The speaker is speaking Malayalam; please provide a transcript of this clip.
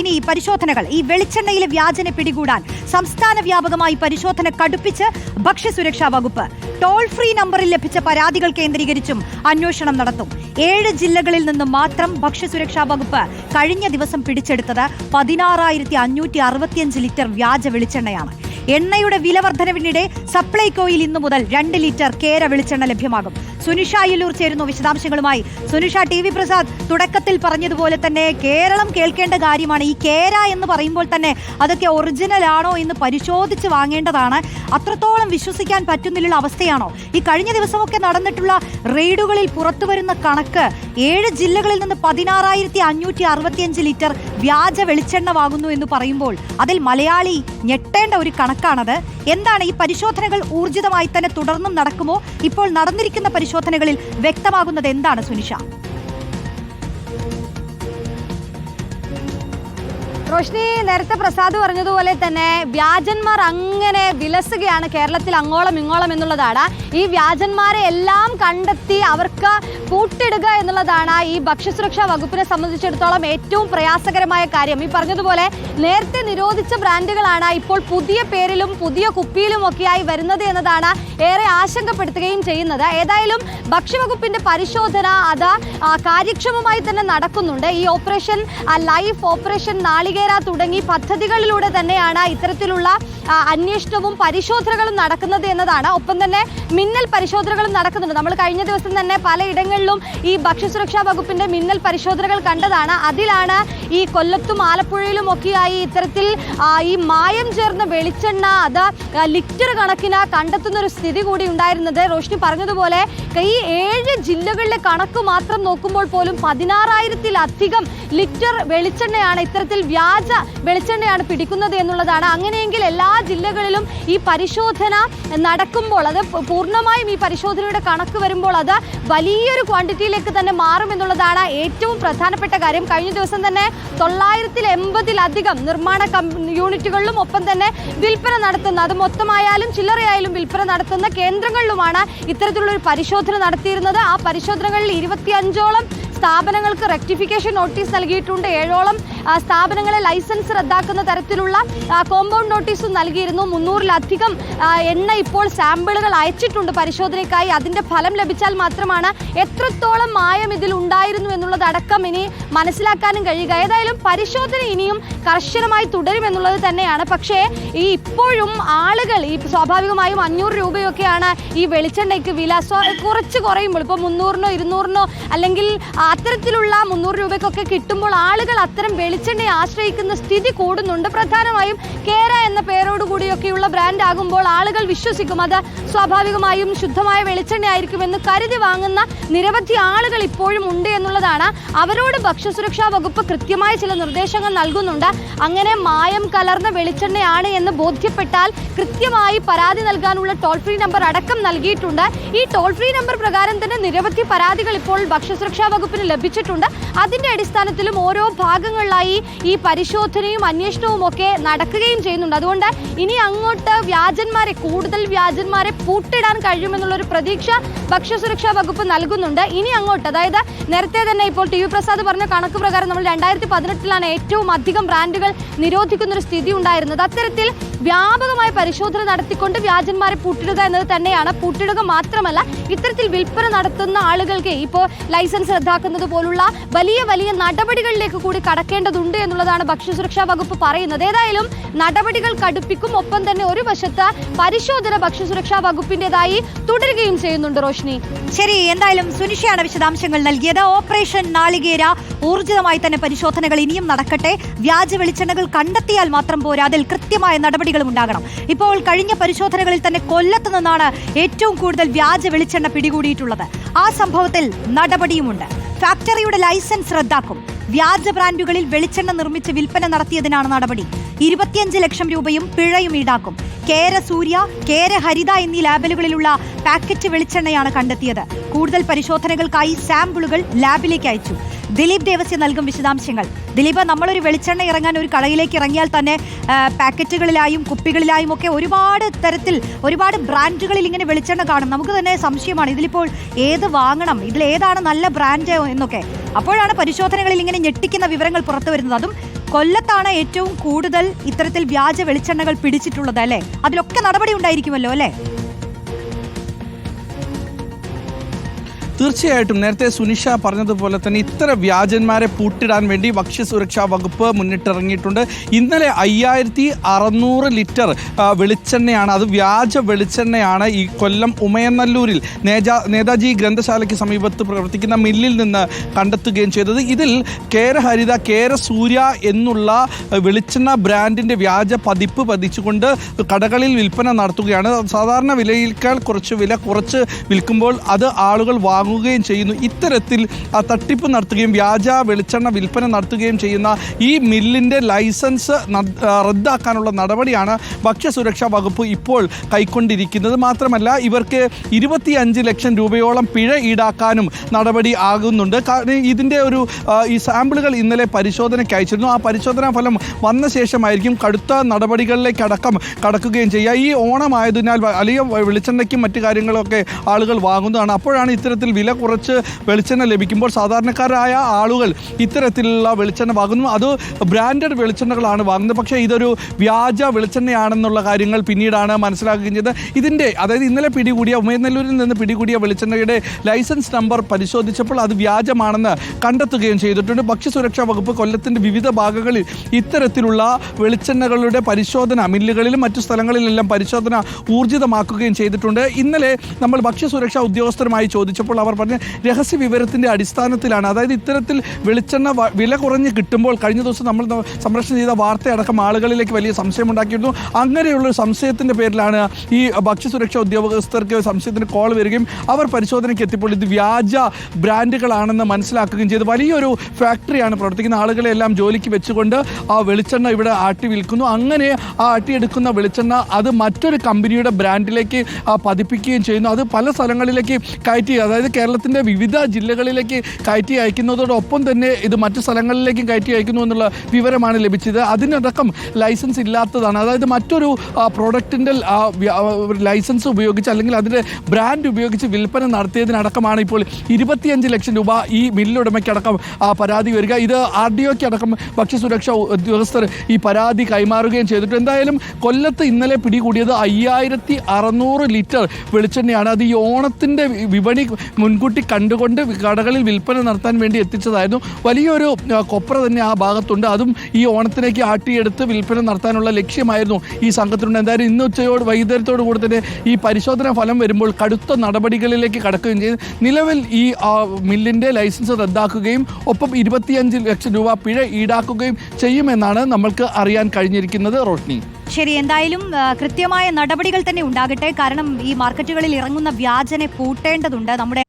ഇനി പരിശോധനകൾ. ഈ വെളിച്ചെണ്ണയിലെ വ്യാജനെ പിടികൂടാൻ സംസ്ഥാന വ്യാപകമായി പരിശോധന കടുപ്പിച്ച് ഭക്ഷ്യസുരക്ഷാ വകുപ്പ്. ടോൾ ഫ്രീ നമ്പറിൽ ലഭിച്ച പരാതികൾ കേന്ദ്രീകരിച്ചും അന്വേഷണം നടത്തും. ഏഴ് ജില്ലകളിൽ നിന്ന് മാത്രം ഭക്ഷ്യസുരക്ഷാ വകുപ്പ് കഴിഞ്ഞ ദിവസം പിടിച്ചെടുത്തത് പതിനാറായിരത്തി ലിറ്റർ വ്യാജ വെളിച്ചെണ്ണയാണ്. എണ്ണയുടെ വില വർധനവിനിടെ സപ്ലൈകോയിൽ ഇന്നു മുതൽ രണ്ട് ലിറ്റർ കേര വെളിച്ചെണ്ണ ലഭ്യമാകും. സുനിഷ അയ്യല്ലൂർ ചേരുന്നു വിശദാംശങ്ങളുമായി. സുനിഷ ടി വി പ്രസാദ് തുടക്കത്തിൽ പറഞ്ഞതുപോലെ തന്നെ കേരളം കേൾക്കേണ്ട കാര്യമാണ്. ഈ കേര എന്ന് പറയുമ്പോൾ തന്നെ അതൊക്കെ ഒറിജിനൽ ആണോ എന്ന് പരിശോധിച്ച് വാങ്ങേണ്ടതാണ്. അത്രത്തോളം വിശ്വസിക്കാൻ പറ്റുന്നില്ല അവസ്ഥയാണോ? ഈ കഴിഞ്ഞ ദിവസമൊക്കെ നടന്നിട്ടുള്ള റെയ്ഡുകളിൽ പുറത്തുവരുന്ന കണക്ക് ഏഴ് ജില്ലകളിൽ നിന്ന് പതിനാറായിരത്തി അഞ്ഞൂറ്റി അറുപത്തിയഞ്ച് ലിറ്റർ വ്യാജ വെളിച്ചെണ്ണ വാങ്ങുന്നു എന്ന് പറയുമ്പോൾ അതിൽ മലയാളി ഞെട്ടേണ്ട ഒരു കണക്കാണത്. എന്താണ് ഈ പരിശോധനകൾ ഊർജിതമായി തന്നെ തുടർന്നും നടക്കുമോ? ഇപ്പോൾ നടന്നിരിക്കുന്ന പരിശോധനകളിൽ വ്യക്തമാകുന്നത് എന്താണ് സുനിഷ? റോഷ്നി നേരത്തെ പ്രസാദ് പറഞ്ഞതുപോലെ തന്നെ വ്യാജന്മാർ അങ്ങനെ വിലസുകയാണ് കേരളത്തിൽ അങ്ങോളം ഇങ്ങോളം എന്നുള്ളതാണ്. ഈ വ്യാജന്മാരെ എല്ലാം കണ്ടെത്തി അവർക്ക് കൂട്ടിടുക എന്നുള്ളതാണ് ഈ ഭക്ഷ്യസുരക്ഷാ വകുപ്പിനെ സംബന്ധിച്ചിടത്തോളം ഏറ്റവും പ്രയാസകരമായ കാര്യം. ഈ പറഞ്ഞതുപോലെ നേരത്തെ നിരോധിച്ച ബ്രാൻഡുകളാണ് ഇപ്പോൾ പുതിയ പേരിലും പുതിയ കുപ്പിയിലും ഒക്കെയായി വരുന്നത് എന്നതാണ് ഏറെ ആശങ്കപ്പെടുത്തുകയും ചെയ്യുന്നത്. ഏതായാലും ഭക്ഷ്യവകുപ്പിന്റെ പരിശോധന അത് കാര്യക്ഷമമായി തന്നെ നടക്കുന്നുണ്ട്. ഈ ഓപ്പറേഷൻ ലൈഫ് ഓപ്പറേഷൻ നാളികേര തുടങ്ങി പദ്ധതികളിലൂടെ തന്നെയാണ് ഇത്തരത്തിലുള്ള അന്വേഷണവും പരിശോധനകളും നടക്കുന്നത് എന്നതാണ്. ഒപ്പം തന്നെ മിന്നൽ പരിശോധനകളും നടക്കുന്നുണ്ട്. നമ്മൾ കഴിഞ്ഞ ദിവസം തന്നെ പലയിടങ്ങളിലും ഈ ഭക്ഷ്യസുരക്ഷാ വകുപ്പിന്റെ മിന്നൽ പരിശോധനകൾ കണ്ടതാണ്. അതിലാണ് ഈ കൊല്ലത്തും ആലപ്പുഴയിലും ഒക്കെയായി ഇത്തരത്തിൽ ഈ മായം ചേർന്ന വെളിച്ചെണ്ണ അത് ലിറ്റർ കണക്കിന് കണ്ടെത്തുന്ന ഒരു സ്ഥിതി കൂടി ഉണ്ടായിരുന്നത്. റോഷ്നി പറഞ്ഞതുപോലെ ഈ ഏഴ് ജില്ലകളിലെ കണക്ക് മാത്രം നോക്കുമ്പോൾ പോലും പതിനാറായിരത്തിലധികം ലിറ്റർ വെളിച്ചെണ്ണയാണ് ഇത്തരത്തിൽ വ്യാജ വെളിച്ചെണ്ണയാണ് പിടിക്കുന്നത് എന്നുള്ളതാണ്. അങ്ങനെയെങ്കിൽ എല്ലാ ജില്ലകളിലും ഈ പരിശോധന നടക്കുമ്പോൾ അത് പൂർണമായും ഈ പരിശോധനയുടെ കണക്ക് വരുമ്പോൾ അത് വലിയൊരു ക്വാണ്ടിറ്റിയിലേക്ക് തന്നെ മാറും എന്നുള്ളതാണ് ഏറ്റവും പ്രധാനപ്പെട്ട കാര്യം. കഴിഞ്ഞ ദിവസം തന്നെ തൊള്ളായിരത്തിൽ എൺപതിലധികം നിർമ്മാണ യൂണിറ്റുകളിലും ഒപ്പം തന്നെ വിൽപ്പന നടത്തുന്ന അത് മൊത്തമായാലും ചില്ലറയായാലും വിൽപ്പന നടത്തുന്ന കേന്ദ്രങ്ങളിലുമാണ് ഇത്തരത്തിലുള്ള ഒരു പരിശോധന നടത്തിയിരുന്നത്. ആ പരിശോധനകളിൽ ഇരുപത്തിയഞ്ചോളം സ്ഥാപനങ്ങൾക്ക് റെക്ടിഫിക്കേഷൻ നോട്ടീസ് നൽകിയിട്ടുണ്ട്. ഏഴോളം സ്ഥാപനങ്ങളെ ലൈസൻസ് റദ്ദാക്കുന്ന തരത്തിലുള്ള കോമ്പൗണ്ട് നോട്ടീസും നൽകിയിരുന്നു. മുന്നൂറിലധികം എണ്ണ ഇപ്പോൾ സാമ്പിളുകൾ അയച്ചിട്ടുണ്ട് പരിശോധനയ്ക്കായി. അതിന്റെ ഫലം ലഭിച്ചാൽ മാത്രമാണ് എത്രത്തോളം മായം ഇതിൽ ഉണ്ടായിരുന്നു എന്നുള്ളതടക്കം ഇനി മനസ്സിലാക്കാനും കഴിയുക. ഏതായാലും പരിശോധന ഇനിയും കർശനമായി തുടരുമെന്നുള്ളത് തന്നെയാണ്. പക്ഷേ ഈ ഇപ്പോഴും ആളുകൾ ഈ സ്വാഭാവികമായും അഞ്ഞൂറ് രൂപയൊക്കെയാണ് ഈ വെളിച്ചെണ്ണയ്ക്ക് വില. കുറച്ച് കുറയുമ്പോൾ ഇപ്പോൾ മുന്നൂറിനോ ഇരുന്നൂറിനോ അല്ലെങ്കിൽ അത്തരത്തിലുള്ള മുന്നൂറ് രൂപയ്ക്കൊക്കെ കിട്ടുമ്പോൾ ആളുകൾ അത്തരം വെളിച്ചെണ്ണയെ ആശ്രയിക്കുന്ന സ്ഥിതി കൂടുന്നുണ്ട്. പ്രധാനമായും കേര എന്ന പേരോടുകൂടിയൊക്കെയുള്ള ബ്രാൻഡ് ആകുമ്പോൾ ആളുകൾ വിശ്വസിക്കും അത് സ്വാഭാവികമായും ശുദ്ധമായ വെളിച്ചെണ്ണ ആയിരിക്കുമെന്ന് കരുതി വാങ്ങുന്ന നിരവധി ആളുകൾ ഇപ്പോഴും ഉണ്ട് എന്നുള്ളതാണ്. അവരോട് ഭക്ഷ്യസുരക്ഷാ വകുപ്പ് കൃത്യമായ ചില നിർദ്ദേശങ്ങൾ നൽകുന്നുണ്ട്. അങ്ങനെ മായം കലർന്ന വെളിച്ചെണ്ണയാണ് എന്ന് ബോധ്യപ്പെട്ടാൽ കൃത്യമായി പരാതി നൽകാനുള്ള ടോൾ ഫ്രീ നമ്പർ അടക്കം നൽകിയിട്ടുണ്ട്. ഈ ടോൾ ഫ്രീ നമ്പർ പ്രകാരം തന്നെ നിരവധി പരാതികൾ ഇപ്പോൾ ഭക്ഷ്യസുരക്ഷാ വകുപ്പിന് ലഭിച്ചിട്ടുണ്ട്. അതിന്റെ അടിസ്ഥാനത്തിലും ഓരോ ഭാഗങ്ങളിലായി ഈ പരിശോധനയും അന്വേഷണവും ഒക്കെ നടക്കുകയും ചെയ്യുന്നുണ്ട്. അതുകൊണ്ട് ഇനി അങ്ങോട്ട് വ്യാജന്മാരെ കൂടുതൽ വ്യാജന്മാരെ പൂട്ടിടാൻ കഴിയുമെന്നുള്ളൊരു പ്രതീക്ഷ ഭക്ഷ്യസുരക്ഷാ വകുപ്പ് നൽകുന്നുണ്ട്. ഇനി അങ്ങോട്ട് അതായത് നേരത്തെ തന്നെ ഇപ്പോൾ ടി വി പ്രസാദ് പറഞ്ഞ കണക്ക് പ്രകാരം നമ്മൾ രണ്ടായിരത്തി പതിനെട്ടിലാണ് ഏറ്റവും അധികം ബ്രാൻഡുകൾ നിരോധിക്കുന്ന ഒരു സ്ഥിതി ഉണ്ടായിരുന്നത്. അത്തരത്തിൽ വ്യാപകമായ പരിശോധന നടത്തിക്കൊണ്ട് വ്യാജന്മാരെ പൂട്ടിടുക എന്നത് തന്നെയാണ്. പൂട്ടിടുക മാത്രമല്ല ഇത്തരത്തിൽ വിൽപ്പന നടത്തുന്ന ആളുകൾക്ക് ഇപ്പോൾ ലൈസൻസ് റദ്ദാക്കുന്നത് പോലുള്ള വലിയ വലിയ നടപടികളിലേക്ക് കൂടി കടക്കേണ്ടതുണ്ട് എന്നുള്ളതാണ് ഭക്ഷ്യസുരക്ഷാ വകുപ്പ് പറയുന്നത്. ഏതായാലും നടപടികൾ കടുപ്പിക്കും. ഒപ്പം തന്നെ ഒരു വശത്ത് പരിശോധന ഭക്ഷ്യസുരക്ഷാ വകുപ്പിന്റേതായി തുടരുകയും ചെയ്യുന്നുണ്ട് റോഷ്നി. ശരി എന്തായാലും സുനിഷയാണ് വിശദാംശങ്ങൾ നൽകിയത്. ഓപ്പറേഷൻ നാളികേര ഊർജിതമായി തന്നെ പരിശോധനകൾ ഇനിയും നടക്കട്ടെ. വ്യാജ വെളിച്ചെണ്ണകൾ കണ്ടെത്തിയാൽ മാത്രം പോരാ. അതിൽ കൃത്യമായ നടപടികളും ഉണ്ടാകണം. ഇപ്പോൾ കഴിഞ്ഞ പരിശോധനകളിൽ തന്നെ കൊല്ലത്ത് നിന്നാണ് ഏറ്റവും കൂടുതൽ വ്യാജ വെളിച്ചെണ്ണ പിടികൂടിയിട്ടുള്ളത്. ആ സംഭവത്തിൽ നടപടിയുമുണ്ട്. ഫാക്ടറിയുടെ ലൈസൻസ് റദ്ദാക്കും. വ്യാജ ബ്രാൻഡുകളിൽ വെളിച്ചെണ്ണ നിർമ്മിച്ച് വിൽപ്പന നടത്തിയതിനാണ് നടപടി. ഇരുപത്തിയഞ്ച് ലക്ഷം രൂപയും പിഴയും ഈടാക്കും. കേര സൂര്യ കേര ഹരിത എന്നീ ലാബലുകളിലുള്ള പാക്കറ്റ് വെളിച്ചെണ്ണയാണ് കണ്ടെത്തിയത്. കൂടുതൽ പരിശോധനകൾക്കായി സാമ്പിളുകൾ ലാബിലേക്ക് അയച്ചു. ദിലീപ് ദേവസ്യ നൽകും വിശദാംശങ്ങൾ. ദിലീപ് നമ്മളൊരു വെളിച്ചെണ്ണ ഇറങ്ങാൻ ഒരു കടയിലേക്ക് ഇറങ്ങിയാൽ തന്നെ പാക്കറ്റുകളിലായും കുപ്പികളിലായും ഒക്കെ ഒരുപാട് തരത്തിൽ ഒരുപാട് ബ്രാൻഡുകളിൽ ഇങ്ങനെ വെളിച്ചെണ്ണ കാണും. നമുക്ക് തന്നെ സംശയമാണ് ഇതിലിപ്പോൾ ഏത് വാങ്ങണം? ഇതിൽ ഏതാണ് നല്ല ബ്രാൻഡ് എന്നൊക്കെ. അപ്പോഴാണ് പരിശോധനകളിൽ ഇങ്ങനെ ഞെട്ടിക്കുന്ന വിവരങ്ങൾ പുറത്തു വരുന്നത്. അതും കൊല്ലത്താണ് ഏറ്റവും കൂടുതൽ ഇത്തരത്തിൽ വ്യാജ വെളിച്ചെണ്ണകൾ പിടിച്ചിട്ടുള്ളത് അല്ലേ? അതിലൊക്കെ നടപടി ഉണ്ടായിരിക്കുമല്ലോ അല്ലേ? തീർച്ചയായിട്ടും നേരത്തെ സുനിഷ പറഞ്ഞതുപോലെ തന്നെ ഇത്ര വ്യാജന്മാരെ പൂട്ടിടാൻ വേണ്ടി ഭക്ഷ്യസുരക്ഷാ വകുപ്പ് മുന്നിട്ടിറങ്ങിയിട്ടുണ്ട്. ഇന്നലെ അയ്യായിരത്തി അറുന്നൂറ് ലിറ്റർ വെളിച്ചെണ്ണയാണ് അത് വ്യാജ വെളിച്ചെണ്ണയാണ് ഈ കൊല്ലം ഉമയനല്ലൂരിൽ നേജാ നേതാജി ഗ്രന്ഥശാലയ്ക്ക് സമീപത്ത് പ്രവർത്തിക്കുന്ന മില്ലിൽ നിന്ന് കണ്ടെത്തുകയും ചെയ്തത്. ഇതിൽ കേരഹരിത കേരസൂര്യ എന്നുള്ള വെളിച്ചെണ്ണ ബ്രാൻഡിന്റെ വ്യാജ പതിപ്പ് പതിച്ചുകൊണ്ട് കടകളിൽ വിൽപ്പന നടത്തുകയാണ്. സാധാരണ വിലയേക്കാൾ കുറച്ച് വില കുറച്ച് വിൽക്കുമ്പോൾ അത് ആളുകൾ വാങ്ങുകയും ചെയ്യുന്നു. ഇത്തരത്തിൽ തട്ടിപ്പ് നടത്തുകയും വ്യാജ വെളിച്ചെണ്ണ വിൽപ്പന നടത്തുകയും ചെയ്യുന്ന ഈ മില്ലിന്റെ ലൈസൻസ് റദ്ദാക്കാനുള്ള നടപടിയാണ് ഭക്ഷ്യസുരക്ഷാ വകുപ്പ് ഇപ്പോൾ കൈക്കൊണ്ടിരിക്കുന്നത്. മാത്രമല്ല ഇവർക്ക് ഇരുപത്തിയഞ്ച് ലക്ഷം രൂപയോളം പിഴ ഈടാക്കാനും നടപടി ആകുന്നുണ്ട്. കാരണം ഇതിന്റെ ഒരു ഈ സാമ്പിളുകൾ ഇന്നലെ പരിശോധനയ്ക്ക് അയച്ചിരുന്നു. ആ പരിശോധനാ ഫലം വന്ന ശേഷമായിരിക്കും കടുത്ത നടപടികളിലേക്കടക്കം കടക്കുകയും ചെയ്യുക. ഈ ഓണമായതിനാൽ അലിയ വെളിച്ചെണ്ണയ്ക്കും മറ്റു കാര്യങ്ങളൊക്കെ ആളുകൾ വാങ്ങുന്നതാണ്. അപ്പോഴാണ് ഇത്തരത്തിൽ വില കുറച്ച് വെളിച്ചെണ്ണ ലഭിക്കുമ്പോൾ സാധാരണക്കാരായ ആളുകൾ ഇത്തരത്തിലുള്ള വെളിച്ചെണ്ണ വാങ്ങുന്നു. അത് ബ്രാൻഡഡ് വെളിച്ചെണ്ണകളാണ് വാങ്ങുന്നത്. പക്ഷേ ഇതൊരു വ്യാജ വെളിച്ചെണ്ണയാണെന്നുള്ള കാര്യങ്ങൾ പിന്നീടാണ് മനസ്സിലാക്കുകയും ചെയ്തത് ഇതിന്റെ അതായത് ഇന്നലെ പിടികൂടിയ ഉമയനെല്ലൂരിൽ നിന്ന് പിടികൂടിയ വെളിച്ചെണ്ണയുടെ ലൈസൻസ് നമ്പർ പരിശോധിച്ചപ്പോൾ അത് വ്യാജമാണെന്ന് കണ്ടെത്തുകയും ചെയ്തിട്ടുണ്ട്. ഭക്ഷ്യസുരക്ഷാ വകുപ്പ് കൊല്ലത്തിന്റെ വിവിധ ഭാഗങ്ങളിൽ ഇത്തരത്തിലുള്ള വെളിച്ചെണ്ണകളുടെ പരിശോധന മില്ലുകളിലും മറ്റു സ്ഥലങ്ങളിലെല്ലാം പരിശോധന ഊർജിതമാക്കുകയും ചെയ്തിട്ടുണ്ട്. ഇന്നലെ നമ്മൾ ഭക്ഷ്യസുരക്ഷാ ഉദ്യോഗസ്ഥരുമായി ചോദിച്ചപ്പോൾ അവർ പറഞ്ഞ രഹസ്യ വിവരത്തിന്റെ അടിസ്ഥാനത്തിലാണ്. അതായത് ഇത്തരത്തിൽ വെളിച്ചെണ്ണ വില കുറഞ്ഞ് കിട്ടുമ്പോൾ കഴിഞ്ഞ ദിവസം നമ്മൾ സംരക്ഷണം ചെയ്ത വാർത്തയടക്കം ആളുകളിലേക്ക് വലിയ സംശയമുണ്ടാക്കിയിരുന്നു. അങ്ങനെയുള്ള സംശയത്തിന്റെ പേരിലാണ് ഈ ഭക്ഷ്യസുരക്ഷാ ഉദ്യോഗസ്ഥർക്ക് സംശയത്തിന് കോൾ വരികയും അവർ പരിശോധനയ്ക്ക് എത്തിയപ്പോൾ ഇത് വ്യാജ ബ്രാൻഡുകളാണെന്ന് മനസ്സിലാക്കുകയും ചെയ്ത്. വലിയൊരു ഫാക്ടറിയാണ് പ്രവർത്തിക്കുന്ന ആളുകളെ എല്ലാം ജോലിക്ക് വെച്ചുകൊണ്ട് ആ വെളിച്ചെണ്ണ ഇവിടെ ആട്ടി വിൽക്കുന്നു. അങ്ങനെ ആ ആട്ടിയെടുക്കുന്ന വെളിച്ചെണ്ണ അത് മറ്റൊരു കമ്പനിയുടെ ബ്രാൻഡിലേക്ക് പതിപ്പിക്കുകയും ചെയ്യുന്നു. അത് പല സ്ഥലങ്ങളിലേക്ക് കയറ്റി അതായത് കേരളത്തിന്റെ വിവിധ ജില്ലകളിലേക്ക് കയറ്റി അയക്കുന്നതോടൊപ്പം തന്നെ ഇത് മറ്റു സ്ഥലങ്ങളിലേക്കും കയറ്റി അയക്കുന്നു എന്നുള്ള വിവരമാണ് ലഭിച്ചത്. അതിനടക്കം ലൈസൻസ് ഇല്ലാത്തതാണ്. അതായത് മറ്റൊരു പ്രോഡക്റ്റിന്റെ ലൈസൻസ് ഉപയോഗിച്ച് അല്ലെങ്കിൽ അതിന്റെ ബ്രാൻഡ് ഉപയോഗിച്ച് വിൽപ്പന നടത്തിയതിനടക്കമാണ് ഇപ്പോൾ ഇരുപത്തിയഞ്ച് ലക്ഷം രൂപ ഈ മില്ലുടമയ്ക്കടക്കം പരാതി വരിക. ഇത് ആർ ഡി ഒക്ക് അടക്കം ഭക്ഷ്യസുരക്ഷാ ഉദ്യോഗസ്ഥർ ഈ പരാതി കൈമാറുകയും ചെയ്തിട്ടുണ്ട്. എന്തായാലും കൊല്ലത്ത് ഇന്നലെ പിടികൂടിയത് അയ്യായിരത്തി അറുന്നൂറ് ലിറ്റർ വെളിച്ചെണ്ണയാണ്. അത് ഈ ഓണത്തിന്റെ വിപണി മുൻകൂട്ടി കണ്ടുകൊണ്ട് കടകളിൽ വിൽപ്പന നടത്താൻ വേണ്ടി എത്തിച്ചതായിരുന്നു. വലിയൊരു കൊപ്ര തന്നെ ആ ഭാഗത്തുണ്ട്. അതും ഈ ഓണത്തിലേക്ക് ആട്ടിയെടുത്ത് വിൽപ്പന നടത്താനുള്ള ലക്ഷ്യമായിരുന്നു ഈ സംഘത്തിനുണ്ട്. എന്തായാലും ഇന്ന് ഉച്ചയോട് വൈകുന്നേരത്തോടു കൂടി തന്നെ ഈ പരിശോധനാ ഫലം വരുമ്പോൾ കടുത്ത നടപടികളിലേക്ക് കടക്കുകയും ചെയ്തു. നിലവിൽ ഈ മില്ലിന്റെ ലൈസൻസ് റദ്ദാക്കുകയും ഒപ്പം ഇരുപത്തിയഞ്ച് ലക്ഷം രൂപ പിഴ ഈടാക്കുകയും ചെയ്യുമെന്നാണ് നമ്മൾക്ക് അറിയാൻ കഴിഞ്ഞിരിക്കുന്നത് റോഷ്നി. ശരി എന്തായാലും കൃത്യമായ നടപടികൾ തന്നെ ഉണ്ടാകട്ടെ. കാരണം ഈ മാർക്കറ്റുകളിൽ ഇറങ്ങുന്ന വ്യാജനെ പൂട്ടേണ്ടതുണ്ട് നമ്മുടെ